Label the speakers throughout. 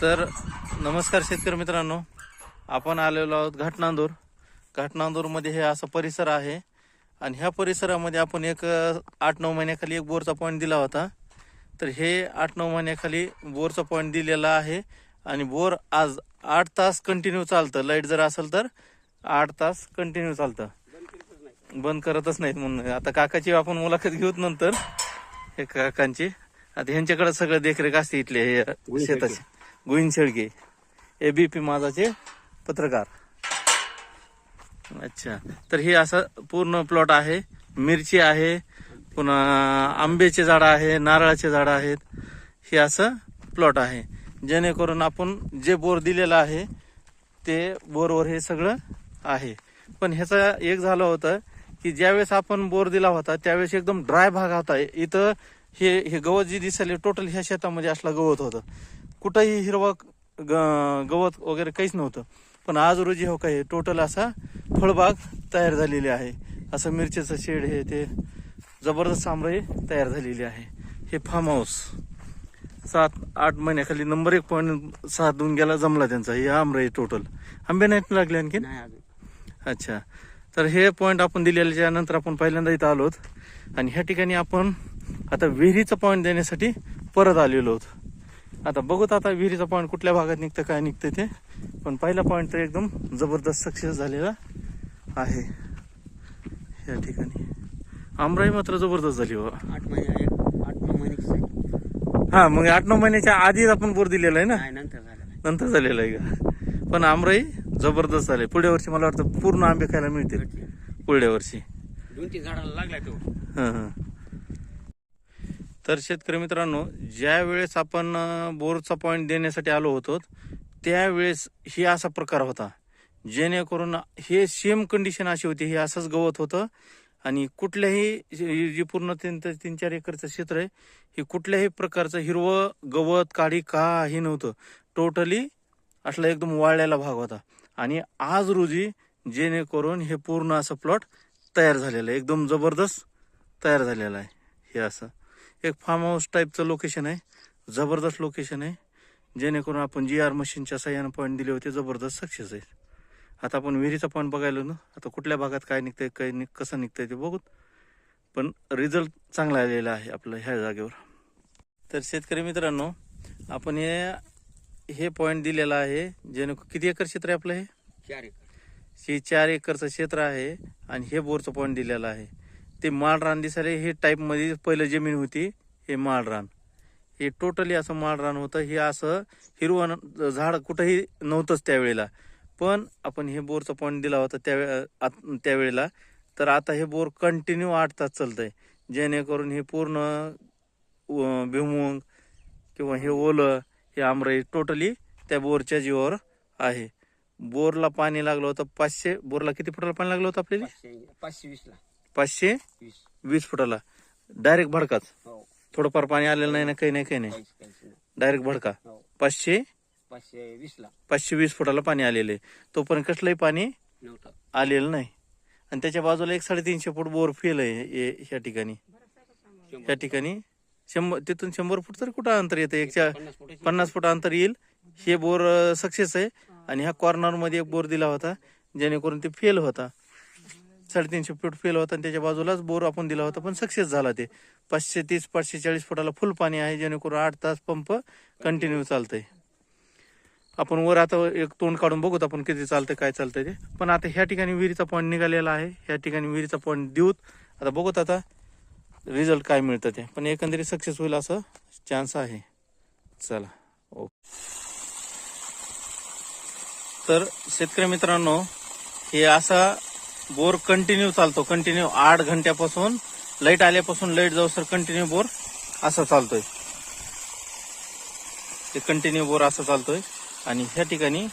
Speaker 1: तर नमस्कार शेतकरी मित्रांनो. आपण आलेलो आहोत घाटनांदूर. घाटनांदूरमध्ये हे असा परिसर आहे. आणि ह्या परिसरामध्ये आपण एक आठ नऊ महिन्याखाली एक बोरचा पॉईंट दिला होता. तर हे आठ नऊ महिन्याखाली बोरचा पॉईंट दिलेला आहे. आणि बोर आज आठ तास कंटिन्यू चालतं. लाइट जर असेल तर आठ तास कंटिन्यू चालतं. बंद करतच नाहीत म्हणून. आता काकाची आपण मुलाखत घेऊत नंतर. हे काकांची. आता ह्यांच्याकडे सगळं देखरेख असते इथले हे शेताची. गोविंद शेळके. पी माझाचे पत्रकार. अच्छा. तर हे असं पूर्ण प्लॉट आहे. मिरची आहे. पुन्हा आंब्याचे झाडं आहे नारळाचे झाडं आहेत. हे असं प्लॉट आहे. जेणेकरून आपण जे बोर दिलेलं आहे ते बोरवर हे सगळं आहे. पण ह्याचा एक झालं होतं की ज्यावेळेस आपण बोर दिला होता त्यावेळेस एकदम ड्राय भाग होता. इथं हे हे गवत जे दिसायले टोटल ह्या शेतामध्ये असला गवत होतं. कुठंही हिरवं गवत वगैरे काहीच नव्हतं. पण आज रोजी हो काय टोटल असा फळबाग तयार झालेली आहे. असं मिरचीचं शेड हे ते जबरदस्त आमराई तयार झालेली आहे. हे फार्म हाऊस सात आठ महिन्याखाली नंबर एक पॉईंट सात दोन गेला जमला त्यांचा. हे आमराई टोटल आंबे नाहीत लागले आणखी
Speaker 2: नाही
Speaker 1: अच्छा. तर हे पॉईंट आपण दिलेल्याच्या नंतर आपण पहिल्यांदा इथं आलोत. आणि ह्या ठिकाणी आपण आता विहिरीचा पॉईंट देण्यासाठी परत आलेलो आहोत आता बघूत आता विहिरीचा पॉईंट कुठल्या भागात निघतं काय निघतं ते. पण पहिला पॉईंट तर एकदम जबरदस्त सक्सेस झालेला आहे. या ठिकाणी. आमराई मात्र जबरदस्त झाली हो
Speaker 2: आठ महिने आठ नऊ महिन्याची.
Speaker 1: हा मग आठ नऊ महिन्याच्या आधीच आपण बोर दिलेला आहे ना?
Speaker 2: नंतर
Speaker 1: झालेला आहे का? पण आमराई जबरदस्त झाले. पुढच्या वर्षी मला वाटतं पूर्ण आंबे खायला मिळतील. पुढल्या वर्षी.
Speaker 2: दोन तीन झाडाला लागलाय तो.
Speaker 1: हं, हं. तर शेतकरी मित्रांनो ज्या वेळेस आपण बोरचा पॉईंट देण्यासाठी आलो होतो त्यावेळेस ही असा प्रकार होता. जेणेकरून हे सेम कंडिशन अशी होती हे असंच गवत होतं. आणि कुठल्याही जी जी पूर्ण तीन तीन चार एकरचं क्षेत्र आहे हे कुठल्याही प्रकारचं हिरवं गवत काडी काही नव्हतं. टोटली असला एकदम वाळलेला भाग होता. आणि आज रोजी जेणेकरून हे पूर्ण असं प्लॉट तयार झालेलं आहे. एकदम जबरदस्त तयार झालेलं आहे. हे असं. एक फार्म हाऊस टाईपचं लोकेशन आहे. जबरदस्त लोकेशन आहे. जेणेकरून आपण जी आर मशीनच्या सहाय्यानं पॉईंट दिले होते. जबरदस्त सक्सेस आहे. आता आपण विहिरीचा पॉईंट बघायला ना. आता कुठल्या भागात काय निघतंय काय निघ कसं निघतंय ते बघूत पण रिझल्ट चांगला आलेला आहे आपलं ह्या जागेवर. तर शेतकरी मित्रांनो आपण हे हे पॉईंट दिलेला आहे. जेणेकरून किती एकर क्षेत्र आहे आपलं हे?
Speaker 2: चार एकर.
Speaker 1: हे चार एकरचं क्षेत्र आहे. आणि हे बोरचं पॉईंट दिलेलं आहे. ते माळ रान दिसायला हे टाईपमध्ये पहिलं जमीन होती हे माळ रान हे टोटली असं माळरान होतं. हे असं हिरवं झाड कुठंही नव्हतंच त्यावेळेला. पण आपण हे बोरचं पॉईंट दिला होता त्यावे आत- त्यावेळेला. तर आता हे बोर कंटिन्यू आठ तास आहे जेणेकरून हे पूर्ण भिमुंग किंवा हे ओलं हे आमराई टोटली त्या बोरच्या जीवावर आहे. बोरला पाणी लागलं होतं पाचशे बोरला किती फुटाला पाणी लागलं होतं आपल्याला?
Speaker 2: पाचशे वीसला.
Speaker 1: पाचशे
Speaker 2: वीस.
Speaker 1: वीस फुटाला. डायरेक्ट भडकाच.
Speaker 2: हो.
Speaker 1: थोडंफार पाणी आलेलं नाही ना काही नाही काही नाही.
Speaker 2: काहीच काहीच नाही.
Speaker 1: डायरेक्ट भडका.
Speaker 2: हो.
Speaker 1: पाचशे?
Speaker 2: पाचशे वीस ला
Speaker 1: पाचशे वीस फुटाला पाणी आलेलं आहे. तोपर्यंत कसलंही पाणी
Speaker 2: नव्हतं.
Speaker 1: आलेलं नाही. आणि त्याच्या बाजूला एक साडेतीनशे फूट बोर फेल आहे हे- ह्या ठिकाणी. ह्या ठिकाणी. शंभर तिथून शंभर फूट तर कुठं अंतर येतं? एक चा-
Speaker 2: पन्नास फुटाची
Speaker 1: पन्नास फूट अंतर येईल. हे बोर सक्सेस आहे. आणि ह्या कॉर्नरमध्ये एक बोर दिला होता जेणेकरून ते फेल होता. साडेतीनशे फूट फेल होता आणि त्याच्या बाजूलाच बोर आपण दिला होता पण सक्सेस झाला ते. पाचशे तीस पाचशे चाळीस फुटाला फुल पाणी आहे जेणेकरून आठ तास पंप कंटिन्यू चालतंय. आपण वर आता एक तोंड काढून बघूत आपण किती चालतंय काय चालतंय ते. पण आता ह्या ठिकाणी विहिरीचा पॉईंट निघालेला आहे. ह्या ठिकाणी विहिरीचा पॉईंट देऊत. आता बघूत आता रिझल्ट काय मिळतं ते. पण एकंदरीत सक्सेस होईल असं चान्स आहे. चला ओके. तर शेतकरी मित्रांनो हे असा बोर कंटिन्यू चालतो. कंटिन्यू आठ घंट्यापासून लाइट आल्यापासून लाइट जाऊ सर कंटिन्यू बोर असा चालतोय. ते कंटिन्यू बोर असा चालतोय. आणि ह्या ठिकाणी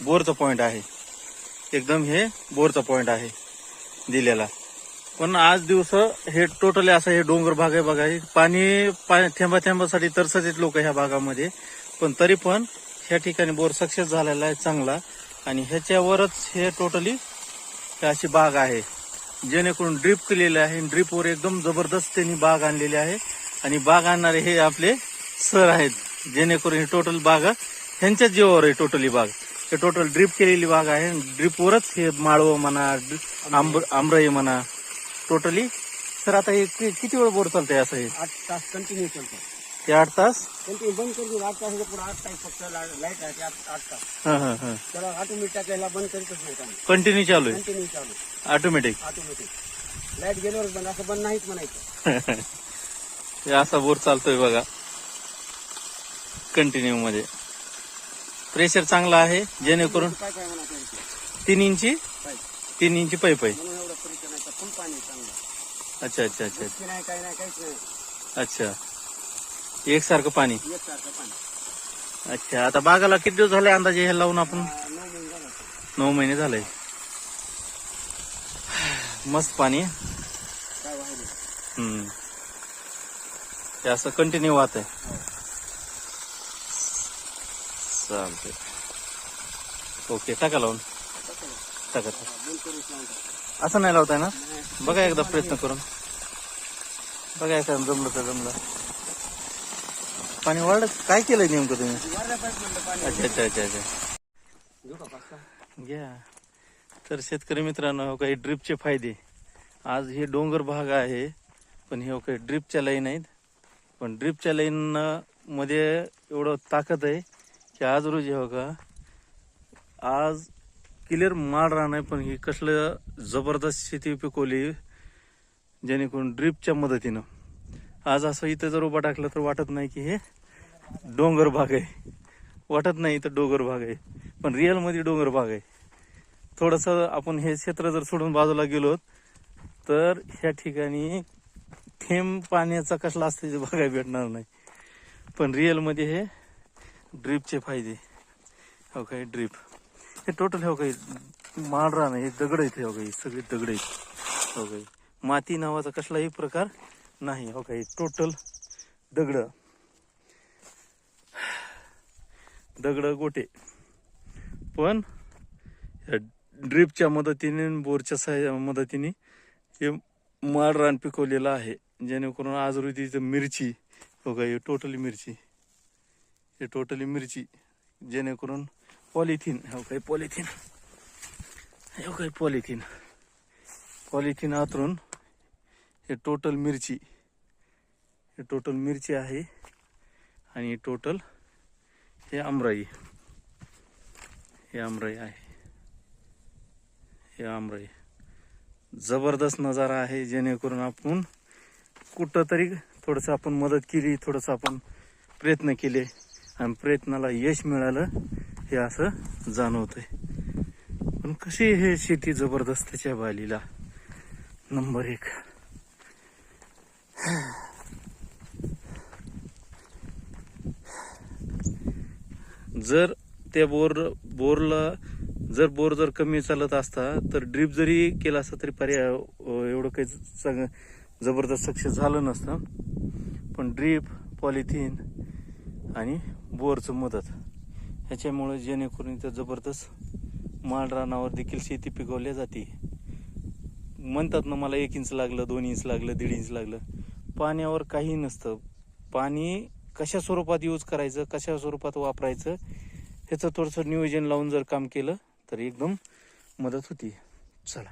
Speaker 1: बोरचं पॉईंट आहे. एकदम हे बोरचं पॉईंट आहे दिलेला. पण आज दिवस हे टोटली असं हे डोंगर भाग आहे बघा. पाणी पा- थेंबा थेंबासाठी तरसत लोक ह्या भागामध्ये. पण तरी पण ह्या ठिकाणी बोर सक्सेस झालेला आहे चांगला. आणि ह्याच्यावरच हे टोटली अशी बाग आहे जेणेकरून ड्रीप केलेली आहे ड्रीपवर एकदम जबरदस्त त्यांनी बाग आणलेली आहे. आणि बाग आणणारे हे आपले सर आहेत जेणेकरून ही टोटल बाग ह्यांच्याच जीवावर आहे टोटली बाग. हे टोटल ड्रीप केलेली बाग आहे ड्रीपवरच हे माळव म्हणा ड्रि- आंब म्हणा टोटली तर आता हे किती वेळ बोर चालतंय असं हे?
Speaker 2: आठ तास कंटिन्यू चालतो
Speaker 1: ते आठ तास?
Speaker 2: कंटिन्यू बंद करून देऊ. आठ तास पुढे आठ तास फक्त लाइट आहे ते आठ आठ तास.
Speaker 1: हा हा हा.
Speaker 2: त्याला ऑटोमॅटिक टाकायला बंद करीतच नाही आम्ही
Speaker 1: कंटिन्यू चालू आहे?
Speaker 2: कंटिन्यू चालू
Speaker 1: ऑटोमॅटिक
Speaker 2: ऑटोमॅटिक लाइट गेल्यावर बंद असं बंद नाहीच म्हणायचं.
Speaker 1: हे असा बोर चालतोय बघा. कंटिन्यू मध्ये. प्रेशर चांगला आहे जेणेकरून
Speaker 2: काय काय म्हणा त्यांची
Speaker 1: तीन इंची? तीन इंची पाईप आहे
Speaker 2: म्हणून एवढं परिचय नाही फुल पाणी आहे चांगलं.
Speaker 1: अच्छा अच्छा अच्छा
Speaker 2: इतकी नाही काही नाही काहीच नाही.
Speaker 1: अच्छा. एकसारखं पाणी?
Speaker 2: एकसारखं पाणी.
Speaker 1: अच्छा आता बागाला किती दिवस झाले अंदाजे हे लावून आपण?
Speaker 2: नऊ महिने झाला असेल.
Speaker 1: नऊ महिने झाले. मस्त पाणी आहे.
Speaker 2: काय वाहिले
Speaker 1: हम्म. हे असं कंटिन्यू वाहत आहे. चालतंय. ओके टाका लावून. टाका टाका. असं नाही लावताय ना?
Speaker 2: नाही.
Speaker 1: बघा एकदा प्रयत्न करून. बघा एकदा जमलं तर जमलं. पाणी वाढलं? काय केलंय नेमकं तुम्ही? अच्छा अच्छा अच्छा अच्छा. घ्या. तर शेतकरी मित्रांनो काही ड्रिपचे फायदे. आज हे डोंगर भाग आहे पण हे काही ड्रिपच्या लाईन आहेत. पण ड्रिपच्या लाईन मध्ये एवढं ताकद आहे की आज रोजी हो का आज क्लिअर माळ राहणार पण ही कसलं जबरदस्त शेती पिकवली जेणेकरून ड्रिपच्या मदतीनं. आज असं इथं जर उभा टाकलं तर वाटत नाही की हे डोंगर भाग आहे. वाटत नाही इथं डोंगर भाग आहे. पण रिअलमध्ये डोंगर भाग आहे. थोडस आपण हे क्षेत्र जर सोडून बाजूला गेलो तर ह्या ठिकाणी थेंब पाण्याचा कसला असते बघायला भेटणार नाही. पण रिअलमध्ये हे ड्रीपचे फायदे. हो काही ड्रीप हे टोटल हो काही माळ राहणं हे दगड आहेत हो काही सगळे दगड आहेत. हो काही माती नावाचा कसलाही प्रकार नाही हो काही टोटल दगड. दगड गोटे. पण या ड्रीपच्या मदतीने बोरच्या सहाय्या मदतीने हे माड रान पिकवलेलं आहे. जेणेकरून आज रोजी इथं मिरची बघा हे टोटली मिरची. हे टोटली मिरची. जेणेकरून पॉलिथिन हो काही पॉलिथिन हो काही पॉलिथिन पॉलिथिन आतरून हे टोटल मिरची. हे टोटल मिरची आहे आणि टोटल हे आमराई. हे आमराई आहे. हे आमराई. जबरदस्त नजारा आहे जेणेकरून आपण कुठं तरी थोडंसं आपण मदत केली थोडंसं आपण प्रयत्न केले आणि प्रयत्नाला यश मिळालं हे असं जाणवतंय. पण कशी हे शेती जबरदस्त त्याच्या बालीला? नंबर एक. जर त्या बोर बोरला जर बोर जर कमी चालत असता तर ड्रीप जरी केला असता तरी पर्याय एवढं काही चांग जबरदस्त सक्सेस झालं नसतं. पण ड्रीप पॉलिथिन आणि बोरचं मदत ह्याच्यामुळे जेणेकरून इथं जबरदस्त माळ रानावर देखील शेती पिकवल्या जाते. म्हणतात ना मला एक इंच लागलं दोन इंच लागलं दीड इंच लागलं. पाण्यावर काही नसतं. पाणी कशा स्वरूपात यूज करायचं कशा स्वरूपात वापरायचं ह्याचं थोडंसं नियोजन लावून जर काम केलं तर एकदम मदत होती. चला.